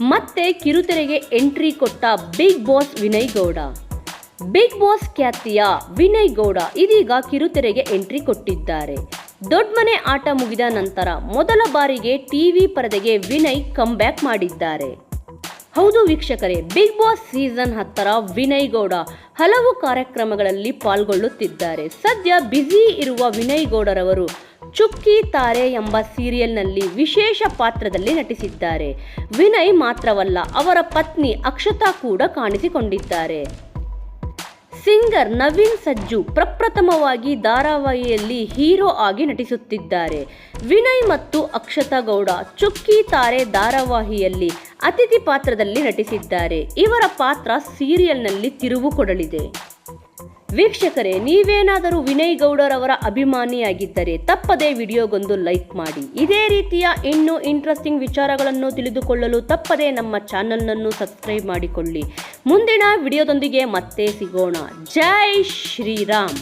ಮತ್ತೆ ಕಿರುತೆರೆಗೆ ಎಂಟ್ರಿ ಕೊಟ್ಟ Bigg Boss Vinay Gowda. Bigg Boss ಖ್ಯಾತಿಯ ವಿನಯ್ ಗೌಡ ಇದೀಗ ಕಿರುತೆರೆಗೆ ಎಂಟ್ರಿ ಕೊಟ್ಟಿದ್ದಾರೆ. ದೊಡ್ಮನೆ ಆಟ ಮುಗಿದ ನಂತರ ಮೊದಲ ಬಾರಿಗೆ ಟಿವಿ ಪರದೆಗೆ ವಿನಯ್ ಕಮ್ಬ್ಯಾಕ್ ಮಾಡಿದ್ದಾರೆ. ಹೌದು ವೀಕ್ಷಕರೇ, ಬಿಗ್ ಬಾಸ್ ಸೀಸನ್ ಹತ್ತರ ವಿನಯ್ ಗೌಡ ಹಲವು ಕಾರ್ಯಕ್ರಮಗಳಲ್ಲಿ ಪಾಲ್ಗೊಳ್ಳುತ್ತಿದ್ದಾರೆ. ಸದ್ಯ ಬ್ಯುಸಿ ಇರುವ ವಿನಯ್ ಗೌಡರವರು ಚುಕ್ಕಿ ತಾರೆ ಎಂಬ ಸೀರಿಯಲ್ನಲ್ಲಿ ವಿಶೇಷ ಪಾತ್ರದಲ್ಲಿ ನಟಿಸಿದ್ದಾರೆ. ವಿನಯ್ ಮಾತ್ರವಲ್ಲ, ಅವರ ಪತ್ನಿ ಅಕ್ಷತಾ ಕೂಡ ಕಾಣಿಸಿಕೊಂಡಿದ್ದಾರೆ. ಸಿಂಗರ್ ನವೀನ್ ಸಜ್ಜು ಪ್ರಪ್ರಥಮವಾಗಿ ಧಾರಾವಾಹಿಯಲ್ಲಿ ಹೀರೋ ಆಗಿ ನಟಿಸುತ್ತಿದ್ದಾರೆ. ವಿನಯ್ ಮತ್ತು ಅಕ್ಷತಾ ಗೌಡ ಚುಕ್ಕಿ ತಾರೆ ಧಾರಾವಾಹಿಯಲ್ಲಿ ಅತಿಥಿ ಪಾತ್ರದಲ್ಲಿ ನಟಿಸಿದ್ದಾರೆ. ಇವರ ಪಾತ್ರ ಸೀರಿಯಲ್ನಲ್ಲಿ ತಿರುವು ಕೊಡಲಿದೆ. ವೀಕ್ಷಕರೇ, ನೀವೇನಾದರೂ ವಿನಯ್ ಗೌಡರವರ ಅಭಿಮಾನಿಯಾಗಿದ್ದರೆ ತಪ್ಪದೇ ವಿಡಿಯೋಗೊಂದು ಲೈಕ್ ಮಾಡಿ. ಇದೇ ರೀತಿಯ ಇನ್ನೂ ಇಂಟ್ರೆಸ್ಟಿಂಗ್ ವಿಚಾರಗಳನ್ನು ತಿಳಿದುಕೊಳ್ಳಲು ತಪ್ಪದೇ ನಮ್ಮ ಚಾನಲ್ನನ್ನು ಸಬ್ಸ್ಕ್ರೈಬ್ ಮಾಡಿಕೊಳ್ಳಿ. ಮುಂದಿನ ವಿಡಿಯೋದೊಂದಿಗೆ ಮತ್ತೆ ಸಿಗೋಣ. ಜೈ ಶ್ರೀರಾಮ್.